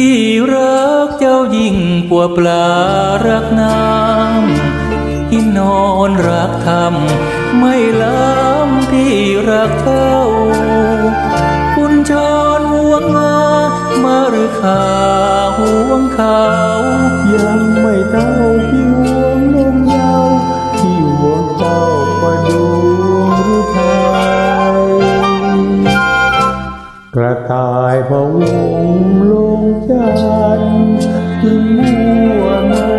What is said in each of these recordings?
ี่รักเจ้ายิ่งกว่าปลารักน้ำที่นอนรักธรรมไม่ล้ำที่รักเจ้า คุณชอนห่วงมามาหรือขาห่วงเขายัง ต่ายพะวงลงจันทร์จึงมัวเมา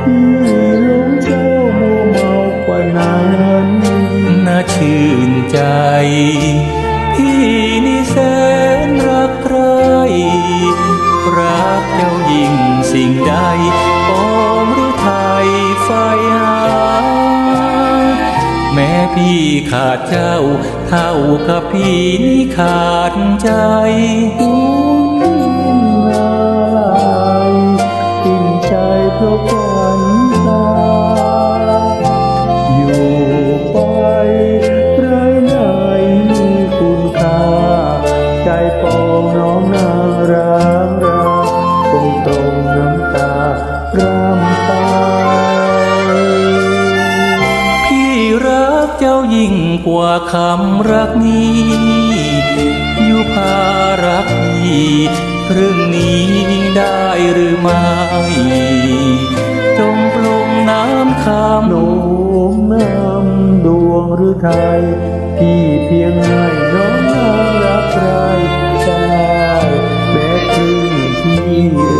พี่ลงเจ้ามัวเมากว่านั้นน่าชื่นใจพี่ พี่ขาดเจ้า เท่ากับพี่นี่ขาดใจนายกินใจเพราะ ยิ่งกว่าคำรักนี้ยุภารักนี้เรื่องนี้ได้หรือไม่จงปลงน้ำคำโน้มน้ำดวงหรือไทยพี่เพียงให้น้องรักใครได้แม้ครึ่งที่